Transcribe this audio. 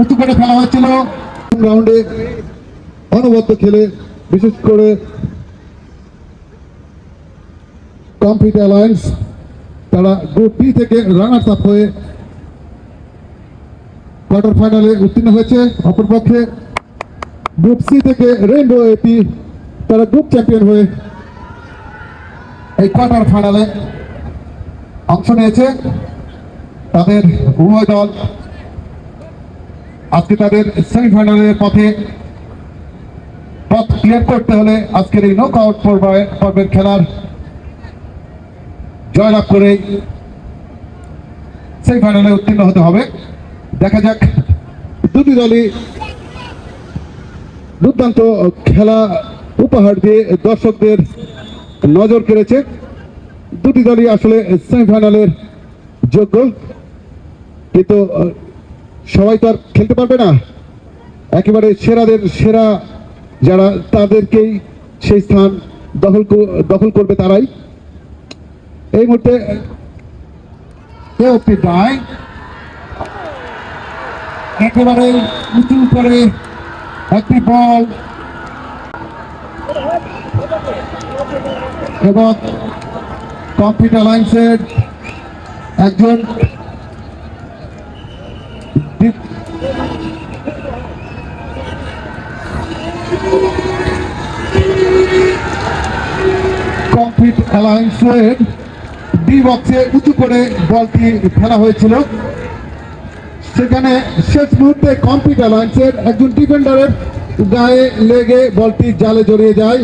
উঁচু করে খেলা হয়েছিল। রাউন্ডে অনবদ্য খেলে বিশেষ করে কমপ্লিট অ্যালায়েন্স তারা গ্রুপ বি থেকে রানার্স আপ হয়ে কোয়ার্টার ফাইনালে উত্তীর্ণ হয়েছে। অপরপক্ষে গ্রুপ সি থেকে রেইনবো এপি তারা গ্রুপ চ্যাম্পিয়ন হয়ে এই কোয়ার্টার ফাইনালে অংশ নিয়েছে। তাদের উভয় দল আজকে তাদের সেমিফাইনালের পথে পথ ক্লিয়ার করতে হলে আজকের এই নক আউট পর্বের খেলার জয়লাভ করে সেমিফাইনালে উত্তীর্ণ হতে হবে। দেখা যাক দুটি দলই দুর্দান্ত খেলা উপহার দিয়ে দর্শকদের নজর কেড়েছে। দুটি দলই আসলে সেমিফাইনালের যোগ্য। কিন্তু সবাই তো আর খেলতে পারবে না। একেবারে সেরাদের সেরা যারা, তাদেরকেই সেই স্থান দখল দখল করবে তারাই। এই মুহূর্তে একেবারে উঁচু করে একটি বল। এবং কম্পিউটার লাইন্সের একজন কমপ্লিট অ্যালায়েন্সের ডি বক্সে উঁচু করে বলটি ফেলা হয়েছিল। সেখানে শেষ মুহূর্তে কমপ্লিট অ্যালায়েন্সের একজন ডিফেন্ডারের গায়ে লেগে বলটি জালে জড়িয়ে যায়।